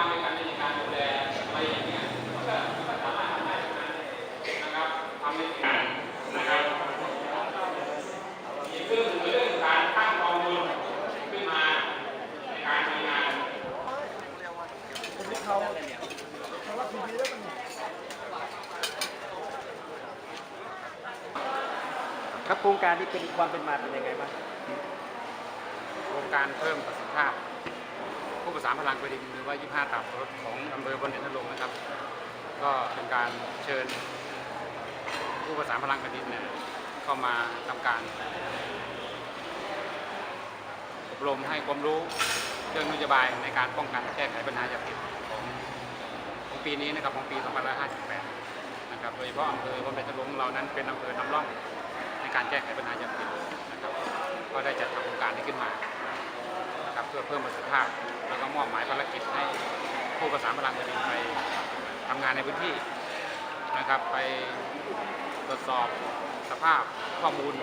บ้านด้วยกันในการดูแลอะไรอย่างเงี้ยมันก็มันก็สามารถทำได้ทั้งนั้นนะครับทำได้จริงนะครับอีกเรื่องหนึ่งคือเรื่องการตั้งกองทุนขึ้นมาในการทำงานครับโครงการนี้เป็นความเป็นมาเป็นยังไงบ้างโครงการเพิ่มประสิทธิภาพ ผู้ประสานพลังไปดินหรือว่า 25 ตับรถของอำเภอบนเด่นนรงค์นะครับ ก็เป็นการเชิญ ผู้ประสานพลังแผ่นดินเนี่ยเข้ามาทำการอบรมให้ความรู้เรื่องนโยบายในการป้องกันแก้ไขปัญหายาเสพติดของของปีนี้นะครับของปี 2558 นะครับ โดยเฉพาะอำเภอบนเด่นนรงค์เรานั้นเป็นอำเภอนำร่องในการแก้ไขปัญหายาเสพติดนะครับ ก็ได้จัดทำโครงการนี้ขึ้นมา พื่อเพิ่มประสิทธิภาพ แล้วก็มอบหมายภารกิจให้ผู้ประสานพลังแผ่นดินไปทำงานในพื้นที่นะครับไปตรวจสอบสภาพข้อมูล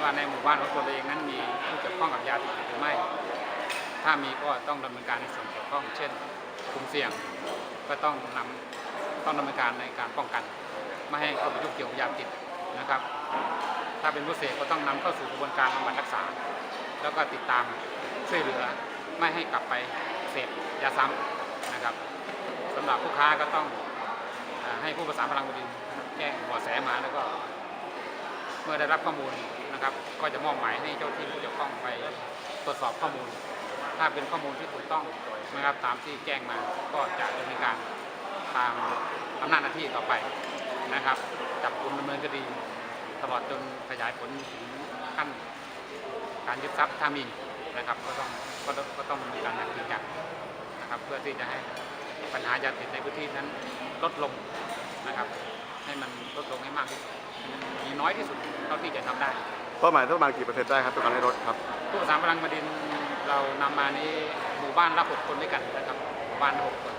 ว่าในหมู่บ้านของตัวเองนั้นมีผู้เกี่ยวข้องกับยาติดหรือไม่ ถ้ามีก็ต้องดำเนินการในส่วนเกี่ยวข้อง เช่นกลุ่มเสี่ยงก็ต้องนำต้องดำเนินการในการป้องกัน ไม่ให้เข้าไปยุ่งเกี่ยวกับยาติดนะครับ ถ้าเป็นผู้เสพก็ต้องนำเข้าสู่กระบวนการบำบัดรักษา แล้วก็ติดตามช่วยเหลือ ไม่ให้กลับไปเสพยาซ้ำนะครับสำหรับผู้ค้าก็ต้องอให้ผู้ประสานพลังบดินแจ้งบาะแสมาแล้วก็ เมื่อได้รับข้อมูลนะครับ ก็จะมอบหมายให้เจ้าที่ผู้เกี่ยวข้องไปตรวจสอบข้อมูล ถ้าเป็นข้อมูลที่ถูกต้องนะครับตามที่แจ้งมาก็จะดำเนินการตามอำนาจหน้าที่ต่อไปนะครับจับกลุ่มดำเนินคดี ตลอดจนขยายผลถึงขั้นการยึดทรัพย์ถ้ามี นะครับ ก็ต้องก็ต้องก็ต้องมีการอย่างจริงจังนะครับ เพื่อที่จะให้ปัญหายาเสพติดในพื้นที่นั้นลดลงนะครับ ให้มันลดลงให้มากที่สุดมีน้อยที่สุดเท่าที่จะทำได้เป้าหมายสักประมาณกี่เปอร์เซ็นต์ได้ครับต้องการให้ลดครับผู้ประสานพลังบดินทร์เรานำมานี้หมู่บ้านละหกคนด้วยกันนะครับหมู่บ้านละหกคน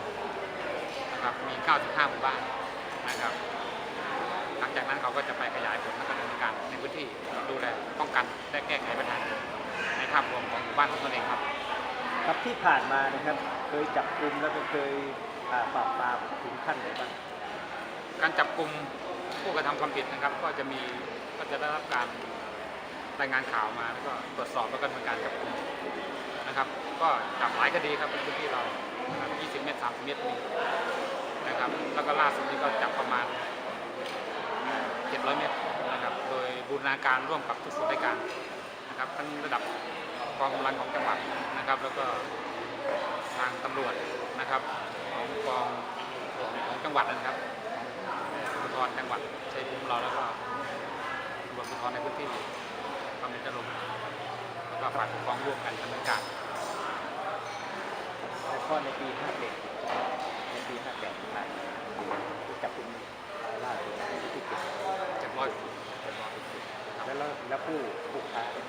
นะครับมี 95 หมู่บ้านนะครับ หลังจากนั้นเขาก็จะไปขยายผลและดำเนินการในพื้นที่ดูแลป้องกันและแก้ไขปัญหาใน ภาพรวมของหมู่บ้านของตนเองครับ ครับที่ผ่านมานะครับเคยจับกลุ่มแล้วก็เคยอ่าปราบปรามถึงขั้นไหนบ้างการจับกลุ่มผู้กระทำความผิดนะครับ ก็จะมีก็จะได้รับการรายงานข่าวมาแล้วก็ตรวจสอบแล้วก็ดำเนินการจับกลุ่มนะครับ ก็จับหลายคดีครับในพื้นที่เรานะครับ20 เมตร 30 เมตรมีนะครับ แล้วก็ล่าสุดนี้ก็จับประมาณ 700 เมตรนะครับ โดยบูรณาการร่วมกับทุกส่วนราชการ นะครับทั้งระดับกองกำลังของจังหวัดนะครับ แล้วก็ทางตำรวจนะครับของกองของจังหวัดนะครับภูธรจังหวัดชัยภูมิเราแล้วก็ตำรวจภูธรในพื้นที่กำลังจะลงแล้วก็ฝ่ายปกครองร่วมกันดำเนินการแล้วก็ในปี58ในปี58ที่ผ่านมาที่จับกลุ่มรายล่าสุดที่เก็บเจ็ดร้อยแล้ว แล้วแล้วผู้ผู้ค้าเนี่ย